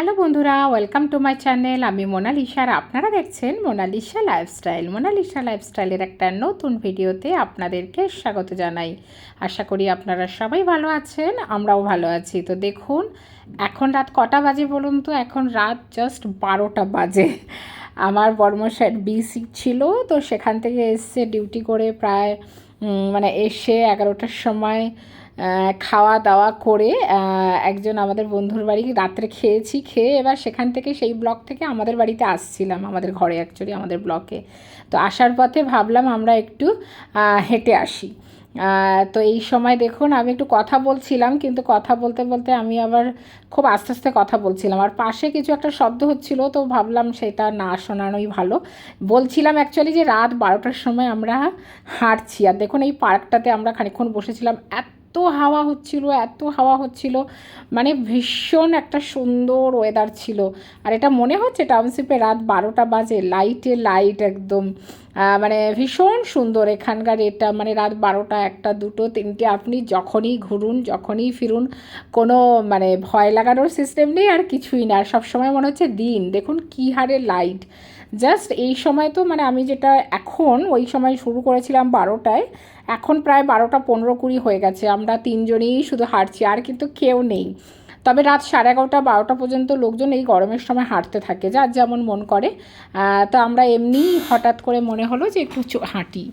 Hello বন্ধুরা, welcome to my channel. আমি মোনালিসা আর আপনারা দেখছেন মোনালিসা লাইফস্টাইল। মোনালিসা লাইফস্টাইলের একটা নতুন ভিডিওতে আপনাদেরকে স্বাগত জানাই। আশা করি আপনারা সবাই ভালো আছেন, আমরাও ভালো আছি। তো দেখুন, এখন রাত কটা বাজে বলুন তো? এখন রাত জাস্ট বারোটা বাজে। আমার বর্মশাইয়ের বিসি ছিল, তো সেখান থেকে এসছে ডিউটি করে প্রায় মানে এসে এগারোটার সময় খাওয়া দাওয়া করে একজন আমাদের বন্ধুর বাড়ি রাত্রে খেয়েছি, খেয়ে এবার সেখান থেকে সেই ব্লক থেকে আমাদের বাড়িতে আসছিলাম, আমাদের ঘরে অ্যাকচুয়ালি আমাদের ব্লকে। তো আসার পথে ভাবলাম আমরা একটু হেঁটে আসি। তো এই সময় দেখুন আমি একটু কথা বলছিলাম, কিন্তু কথা বলতে বলতে আমি আবার খুব আস্তে আস্তে কথা বলছিলাম। আর পাশে কিছু একটা শব্দ হচ্ছিল, তো ভাবলাম সেটা না শোনানোই ভালো। বলছিলাম অ্যাকচুয়ালি যে রাত বারোটার সময় আমরা হাঁটছি, আর দেখুন এই পার্কটাতে আমরা খানিকক্ষণ বসেছিলাম, এত হাওয়া হচ্ছিল, এত হাওয়া হচ্ছিল মানে ভীষণ একটা সুন্দর ওয়েদার ছিল। আর এটা মনে হচ্ছে টাউনশিপে রাত বারোটা বাজে লাইটে লাইট একদম মানে ভীষণ সুন্দর এখানকার এটা মানে রাত বারোটা, একটা, দুটো, তিনটে, আপনি যখনই ঘুরুন, যখনই ফিরুন, কোনো মানে ভয় লাগানোর সিস্টেম নেই আর কিছুই না। আর সবসময় মনে হচ্ছে দিন, দেখুন কী হারে লাইট জাস্ট এই সময় তো মানে আমি যেটা এখন, ওই সময় শুরু করেছিলাম বারোটায়, এখন প্রায় বারোটা পনেরো কুড়ি হয়ে গেছে। আমরা তিনজনেই শুধু হাঁটছি, আর কিন্তু কেউ নেই। তবে রাত সাড়ে এগারোটা, বারোটা পর্যন্ত লোকজন এই গরমের সময় হাঁটতে থাকে, যার যেমন মন করে। তো আমরা এমনি হঠাৎ করে মনে হলো যে একটু হাঁটি।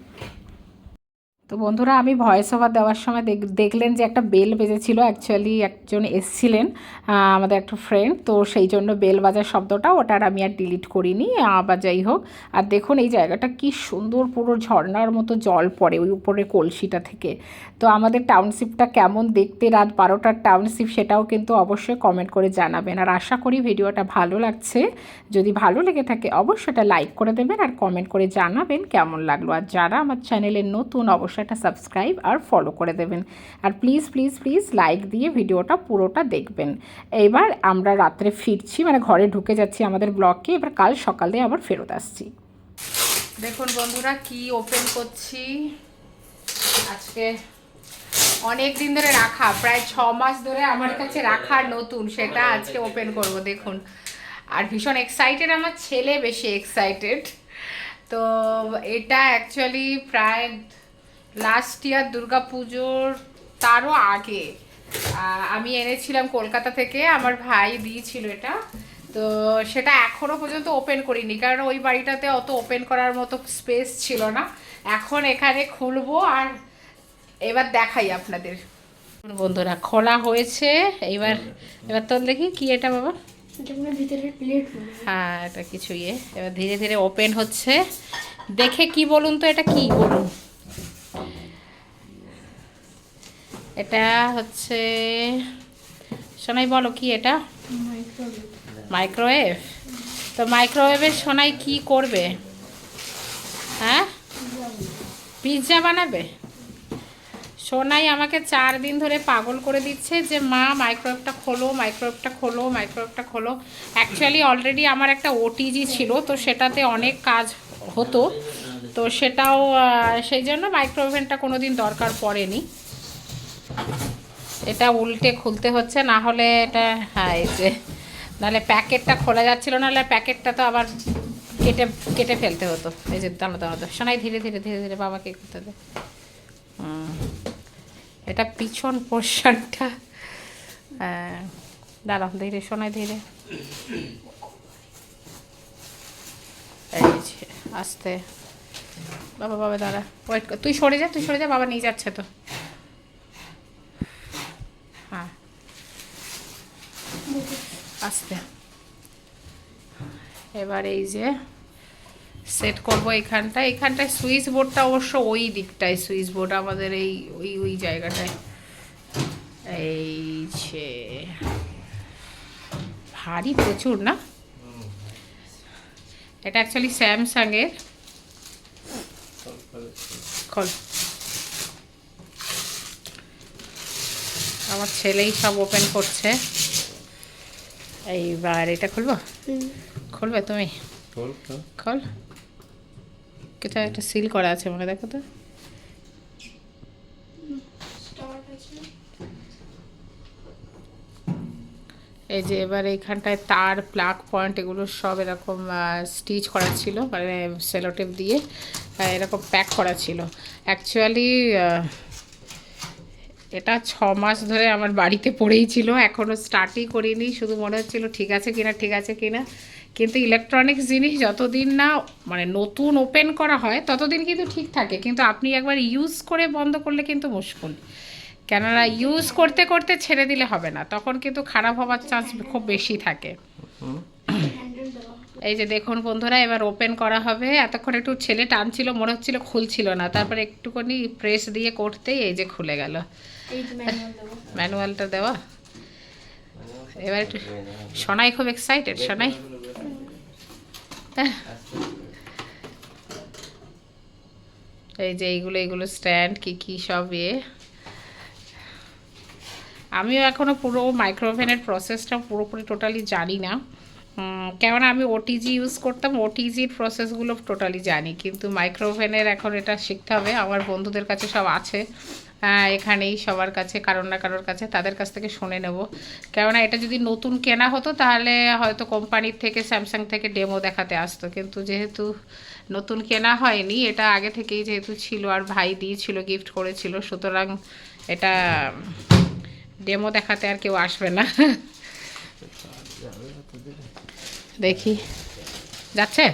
তো বন্ধুরা, আমি ভয়েস ওভার দেওয়ার সময় দেখ- দেখলেন যে একটা বেল বেজেছিল। অ্যাকচুয়ালি একজন এসছিলেন আমাদের একটা ফ্রেন্ড তো সেই জন্য বেল বাজার শব্দটা ওটার আমি আর ডিলিট করিনি আবার যাই হোক। আর দেখুন এই জায়গাটা কি সুন্দর পুরো ঝর্ণার মতো জল পড়ে ওই উপরে কলসিটা থেকে। তো আমাদের টাউনশিপটা কেমন দেখতে রাত বারোটার টাউনশিপ সেটাও কিন্তু অবশ্যই কমেন্ট করে জানাবেন। আর আশা করি ভিডিওটা ভালো লাগছে। যদি ভালো লেগে থাকে অবশ্যই এটা লাইক করে দেবেন আর কমেন্ট করে জানাবেন কেমন লাগল। আর যারা আমার চ্যানেলে নতুন, অবশ্যই এটা সাবস্ক্রাইব আর ফলো করে দেবেন। আর প্লিজ প্লিজ প্লিজ লাইক দিয়ে ভিডিওটা পুরোটা দেখবেন। এইবার আমরা রাত্রে ফিরছি মানে ঘরে ঢুকে যাচ্ছি আমাদের ব্লকে এবার কাল সকালে আবার ফেরত আসছি। দেখুন বন্ধুরা কি ওপেন করছি। আজকে অনেক দিন ধরে রাখা, প্রায় ছ মাস ধরে আমার কাছে রাখা নতুন, সেটা আজকে ওপেন করব, দেখুন। আর ভীষণ এক্সাইটেড আমার ছেলে বেশি এক্সাইটেড তো এটা অ্যাকচুয়ালি প্রায় লাস্ট ইয়ার দুর্গা পুজোর তারও আগে। আমি এনেছিলাম কলকাতা থেকে আমার ভাই দিয়েছিল এটা। তো সেটা এখনও পর্যন্ত ওপেন করিনি কারণ ওই বাড়িটাতে অত ওপেন করার মতো স্পেস ছিল না। এখন এখানে খুলবো আর এবার দেখাই আপনাদের। বন্ধুরা খোলা হয়েছে এবার এবার তোর দেখি কি এটা বাবা? হ্যাঁ এটা কিছু ইয়ে। এবার ধীরে ধীরে ওপেন হচ্ছে। দেখে কি বলুন তো এটা কি বলুন? এটা হচ্ছে, সোনাই বলো কি এটা? মাইক্রোওয়েভ তো মাইক্রোওয়েভের সোনাই কি করবে? হ্যাঁ? পিৎজা বানাবে? সোনাই আমাকে চার দিন ধরে পাগল করে দিচ্ছে যে, মা মাইক্রোওয়েভটা খোলো মাইক্রোওয়েভটা খোলো মাইক্রোওয়েভটা খোলো। অ্যাকচুয়ালি অলরেডি আমার একটা ওটিজি ছিল, তো সেটাতে অনেক কাজ হতো। তো সেটাও সেই জন্য মাইক্রোওভেনটা কোনো দিন দরকার পড়েনি। এটা উল্টে খুলতে হচ্ছে, না হলে এটা হ্যাঁ এই যে, নাহলে প্যাকেটটা খোলা যাচ্ছিল, নাহলে প্যাকেটটা তো আবার কেটে কেটে ফেলতে হতো এই যে দাঁড়ো দাঁড়ো। শোনাই, ধীরে ধীরে ধীরে ধীরে, বাবাকে করতে দে। এটা পিছন পোর্শনটা হ্যাঁ দাঁড়াও, ধীরে, শোনাই, ধীরে আস্তে বাবা বাবা, দাঁড়া, ওয়েট তুই সরে যা, তুই সরে যা, বাবা নিয়ে যাচ্ছে তো হ্যাঁ আস্তে এবার এই যে সেট করব এখানটায়। এখানটায় সুইচ বোর্ডটা অবশ্য ওই দিকটায় সুইচ বোর্ড আমাদের এই, ওই ওই জায়গাটায়। এই যে ভারী প্রচুর না? এটা অ্যাকচুয়ালি স্যামসাংয়ের। খোল। আমার ছেলেই সব ওপেন করছে। এইবার এটা খুলবো? খুলবে তুমি? খোল কোথায় একটা সিল করা আছে মনে দেখো তো। এই যে এবার এইখানটায় তার প্লাগ পয়েন্ট এগুলো সব এরকম স্টিচ করা ছিল মানে সেলোটেপ দিয়ে এরকম প্যাক করা ছিল। অ্যাকচুয়ালি এটা ছ মাস ধরে আমার বাড়িতে পড়েই ছিল এখনও স্টার্টই করিনি শুধু মনে হচ্ছিল ঠিক আছে কিনা ঠিক আছে কিনা। কিন্তু ইলেকট্রনিক্স জিনিস যতদিন না মানে নতুন ওপেন করা হয় ততদিন কিন্তু ঠিক থাকে। কিন্তু আপনি একবার ইউজ করে বন্ধ করলে কিন্তু মুশকিল। কেননা ইউজ করতে করতে ছেড়ে দিলে হবে না তখন কিন্তু খারাপ হওয়ার চান্স খুব বেশি থাকে। এই যে দেখুন বন্ধুরা এবার ওপেন করা হবে। এতক্ষণ একটু ছেলে টানছিল মনে হচ্ছিল খুলছিল না। তারপরে একটুখানি প্রেস দিয়ে করতেই এই যে খুলে গেল। ম্যানুয়ালটা দেওয়া। এবার একটু সোনাই খুব এক্সাইটেড সোনাই এই যে এইগুলো এইগুলো স্ট্যান্ড কি কি সব ইয়ে আমিও এখনও পুরো মাইক্রোওভেনের প্রসেসটা পুরোপুরি টোটালি জানি না। কেননা আমি ওটিজি ইউজ করতাম ওটিজির প্রসেসগুলো টোটালি জানি কিন্তু মাইক্রোওভেনের এখন এটা শিখতে হবে আমার বন্ধুদের কাছে সব আছে এখানেই সবার কাছে কারোর না কারোর কাছে তাদের কাছ থেকে শুনে নেব কেননা এটা যদি নতুন কেনা হতো তাহলে হয়তো কোম্পানির থেকে স্যামসাং থেকে ডেমো দেখাতে আসতো কিন্তু যেহেতু নতুন কেনা হয়নি এটা আগে থেকেই যেহেতু ছিল আর ভাই দিয়েছিল গিফট করেছিল সুতরাং এটা ডেমো দেখাতে আর কেউ আসবে না দেখি। যাচ্ছে?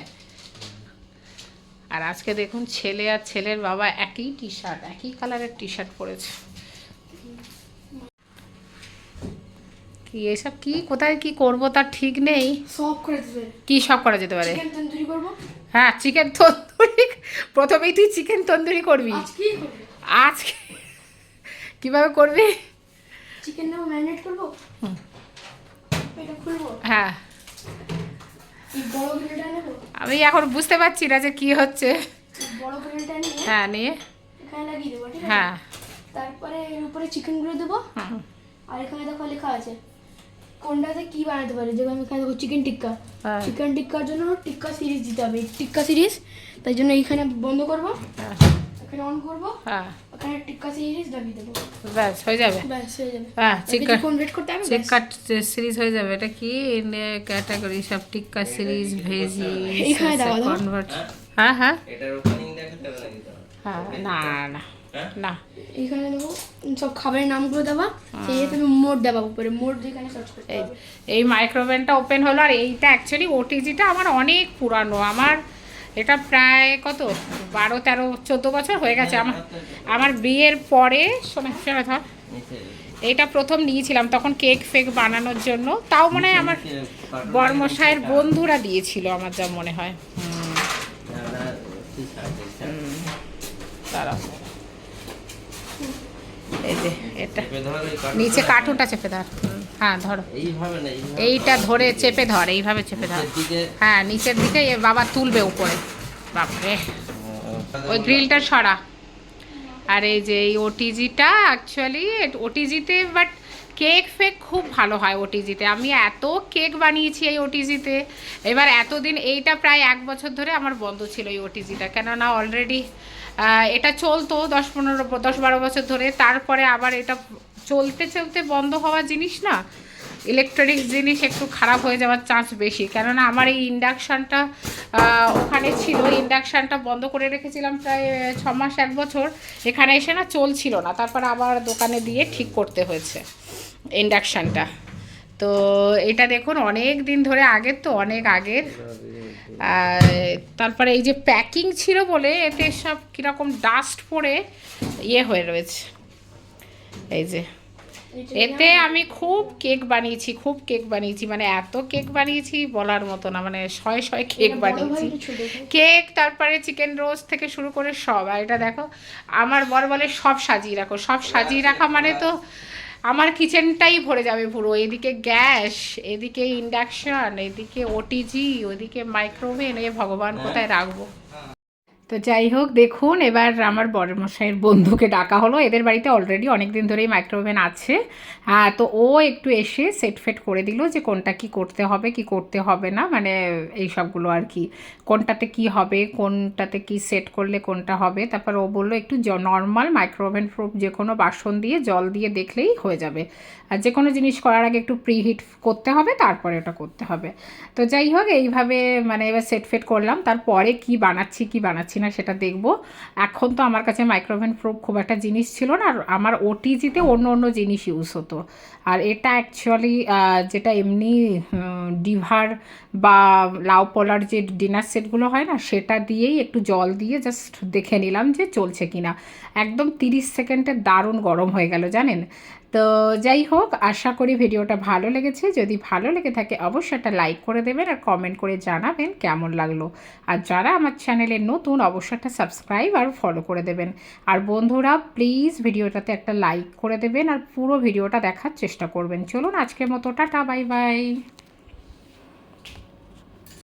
আর আজকে দেখুন ছেলে আর ছেলের বাবা একই টি শার্ট একই কালারের টি শার্ট পরেছে। কি এসব কি কোথায় কি করব তার ঠিক নেই। সব করে দেবে কি সব করা যেতে পারে? চিকেন তন্দুরি করব? হ্যাঁ চিকেন তন্দুরি। প্রথমেই তুই চিকেন তন্দুরি করবি। আজকে? কীভাবে করবি? চিকেন ম্যারিনেট করব? এটা খুলবো? হ্যাঁ এই বড় গ্রিলটা নেব আমি এখন বুঝতে পারছি না যে কি হচ্ছে। বড় গ্রিলটা নিয়ে। হ্যাঁ। নিয়ে এখানে লাগিয়ে দেবো ঠিক আছে হ্যাঁ। তারপরে এর উপরে চিকেনগুলো দেবো। আর এখানে দেখো লেখা আছে কোনটাতে কি বানাতে পারে যেমন আমি এখানে দেখো চিকেন টিক্কা। হ্যাঁ। চিকেন টিক্কার জন্য টিক্কা সিরিজ দিতে হবে। টিক্কা সিরিজ তাই জন্য এইখানে বন্ধ করব। হ্যাঁ, এখানে অন করব। হ্যাঁ ওখানে টিক্কা সিরিজ লাগিয়ে দেবো। ব্যাস হয়ে যাবে। ব্যাস হয়ে যাবে। হ্যাঁ করতে হবে। সিরিজ হয়ে যাবে। এটা কি? ক্যাটাগরি সব টিক্কা সিরিজ ভেজি এইখানে দেওয়া দাও। কনভার্ট হ্যাঁ হ্যাঁ। এটার ওপেনিং দেখাতে হবে নাকি হ্যাঁ না না হ্যাঁ? না। দেবো সব খাবারের নামগুলো দেবা সেই তুমি মোট দেবা উপরে মোট যেখানে সার্চ করতে এই হবে। এই মাইক্রোওভেনটা ওপেন হলো আর এইটা অ্যাকচুয়ালি ওটিজিটা আমার অনেক পুরানো। আমার এটা প্রায় কত? বারো তেরো চোদ্দ বছর হয়ে গেছে। আমার আমার বিয়ের পরে শোনা শোনা ধর। নিচে প্রথম নিয়েছিলাম তখন কেক ফেক বানানোর জন্য। তাও মনে হয় আমার বর্মশায়ের বন্ধুরা দিয়েছিল আমার যা মনে হয়। দাঁড়াও এই যে এটা। নিচে কার্টুনটা চেপে ধর। হুম, হ্যাঁ ধরো। এইভাবে না এইটা ধরে চেপে ধর এইভাবে চেপে ধর। হ্যাঁ নিচের দিকে বাবা তুলবে উপরে। বাপরে। ওই গ্রিলটা সরা। আর এই যে এই ওটিজিটা অ্যাকচুয়ালি ওটিজিতে বাট কেক ফেক খুব ভালো হয় ওটিজিতে। আমি এত কেক বানিয়েছি এই ওটিজিতে। এবার এতদিন এইটা প্রায় এক বছর ধরে আমার বন্ধ ছিল এই ওটিজিটা। কেননা অলরেডি এটা চলতো দশ পনেরো দশ বারো বছর ধরে। তারপরে আবার এটা চলতে চলতে বন্ধ হওয়া জিনিস না ইলেকট্রনিক্স জিনিস একটু খারাপ হয়ে যাওয়ার চান্স বেশি। কেননা আমার এই ইন্ডাকশানটা ওখানে ছিল ইন্ডাকশানটা বন্ধ করে রেখেছিলাম প্রায় ছ মাস, এক বছর। এখানে এসে না চলছিল না, তারপর আবার দোকানে দিয়ে ঠিক করতে হয়েছে ইন্ডাকশানটা তো এটা দেখুন, অনেক দিন ধরে আগের তো, অনেক আগের। তারপরে এই যে প্যাকিং ছিল বলে, এতে সব কীরকম ডাস্ট পড়ে ইয়ে হয়ে রয়েছে। এই যে। এতে আমি খুব কেক বানিয়েছি খুব কেক বানিয়েছি মানে এত কেক বানিয়েছি বলার মতো না মানে শয়ে শয়ে কেক বানিয়েছি? কেক তারপরে চিকেন রোজ থেকে শুরু করে সব। আর এটা দেখো আমার বর বলে সব সাজিয়ে রাখো সব সাজিয়ে রাখা মানে তো আমার কিচেনটাই ভরে যাবে পুরো। এদিকে গ্যাস এদিকে ইন্ডাকশন এদিকে ওটিজি ওদিকে মাইক্রোওভেন এ ভগবান কোথায় রাখব? তো যাই হোক, দেখুন, এবার আমার বরের মশাইয়ের বন্ধুকে ডাকা হলো। এদের বাড়িতে অলরেডি অনেক দিন ধরেই মাইক্রোওভেন আছে। তো ও একটু এসে সেট ফেট করে দিল যে কোনটা কি করতে হবে, কি করতে হবে না মানে এই সবগুলো আর কি। কোনটাতে কি হবে, কোনটাতে কি সেট করলে কোনটা হবে। তারপর ও বলল, একটু জ নর্মাল মাইক্রোওভেন প্রুফ যে কোনো বাসন দিয়ে, জল দিয়ে দেখলেই হয়ে যাবে। আর যে কোনো জিনিস করার আগে একটু প্রিহিট করতে হবে, তারপরে ওটা করতে হবে। তো যাই হোক, এইভাবে মানে এবার সেট ফেট করলাম। তারপরে কি বানাচ্ছি কি বানাচ্ছি না সেটা দেখব। এখন তো আমার কাছে মাইক্রোওভেন প্রুফ খুব একটা জিনিস ছিল না, আর আমার ওটিজিতে অন্য অন্য জিনিস ইউজ হতো। আর এটা অ্যাকচুয়ালি যেটা এমনি ডিভার বা লাউ পলার যে ডিনার সেটগুলো হয় না, সেটা দিয়েই একটু জল দিয়ে জাস্ট দেখে নিলাম যে চলছে কিনা। একদম তিরিশ সেকেন্ডে দারুণ গরম হয়ে গেল, জানেন? তো যাই হোক, আশা করি ভিডিওটা ভালো লেগেছে। যদি ভালো লেগে থাকে, অবশ্যই একটা লাইক করে দেবেন আর কমেন্ট করে জানাবেন কেমন লাগল। আর যারা আমার চ্যানেলে নতুন, অবশ্যই একটা সাবস্ক্রাইব আর ফলো করে দেবেন। আর বন্ধুরা, প্লিজ ভিডিওটাতে একটা লাইক করে দেবেন আর পুরো ভিডিওটা দেখার চেষ্টা করবেন। চলুন আজকের মতো, টাটা, বাই বাই।